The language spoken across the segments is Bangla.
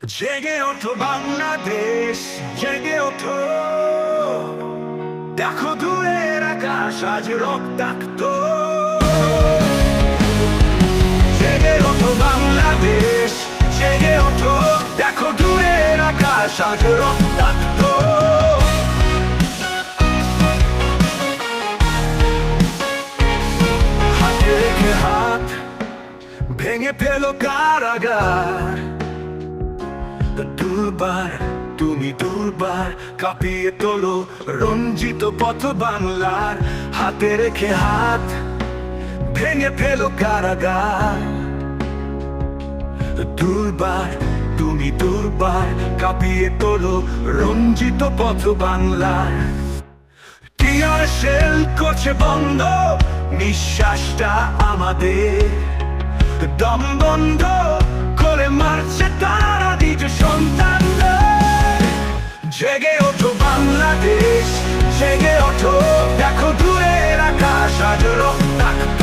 জেগে ওঠো বাংলাদেশ, জেগে ওঠো। দেখো দূরের আকাশ, আজ রক্তাক্ত। জেগে ওঠো বাংলাদেশ, জেগে ওঠো। দেখো দূরের আকাশ, আজ রক্তাক্ত। হাতে হাত ভেঙে ফেলো কারাগার। দুর্বার তুমি দুর্বার কাঁপিয়ে তোলো রঞ্জিত পথ বাংলার। হাতে রেখে হাত ভেঙে ফেলো কারাগার। দুর্বার তুমি দুর্বার কাঁপিয়ে তোলো রঞ্জিত পথ বাংলার। টিয়ার শেল করছে বন্ধ, নিঃশ্বাসটা আমাদের। দম বন্ধ করে মারছে নিজ সন্তানদের। জেগে ওঠো বাংলাদেশ, জেগে ওঠো। দেখো দূরের আকাশ আজ রক্তাক্ত।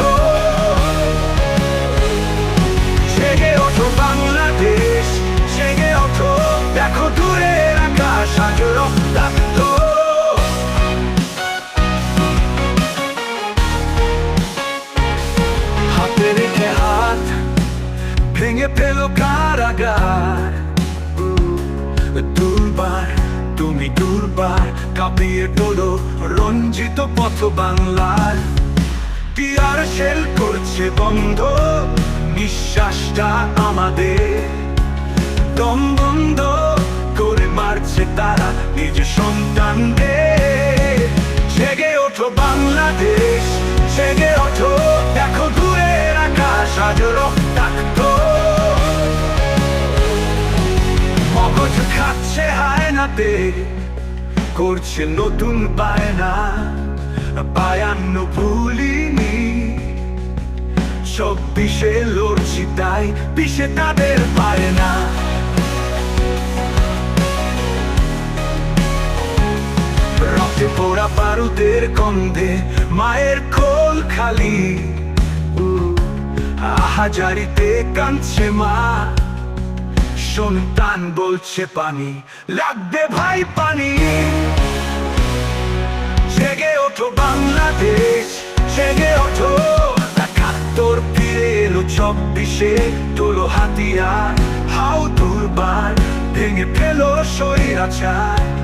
জেগে ওঠো বাংলাদেশ, জেগে ওঠো। দেখো দূরের আকাশ আজ রক্তাক্ত। হাতে রেখে হাত ভেঙে ফেলো দুর্বার, তুমি দুর্বার, কাঁপিয়ে তোলো রঞ্জিত পথ বাংলার। টিয়ার শেল করছে বন্ধ, নিঃশ্বাসটা আমাদের। দম বন্ধ করে মারছে তারা নিজ সন্তানদের জেগে ওঠো বাংলাদেশ, জেগে ওঠো, দেখো দূরের আকাশ, আজ খাচ্ছে হায়নাতে করছে নতুন বায়না। বায়ান্ন ভুলিনি। চব্বিশে লড়ছি তাই পিছে তাদের পায় না রক্তে পোড়া বারুদের গন্ধে মায়ের খোল খালি। হাজারিতে কাঁদছে মা। সন্তান বলছে পানি। লাগবে ভাই পানি। জেগে ওঠো বাংলাদেশ, জেগে ওঠো। একাত্তর ফিরে এলো চব্বিশে, তোলো হাতিয়ার। হাও দুর্বার, ভেঙে ফেলো শরীর মুক্তি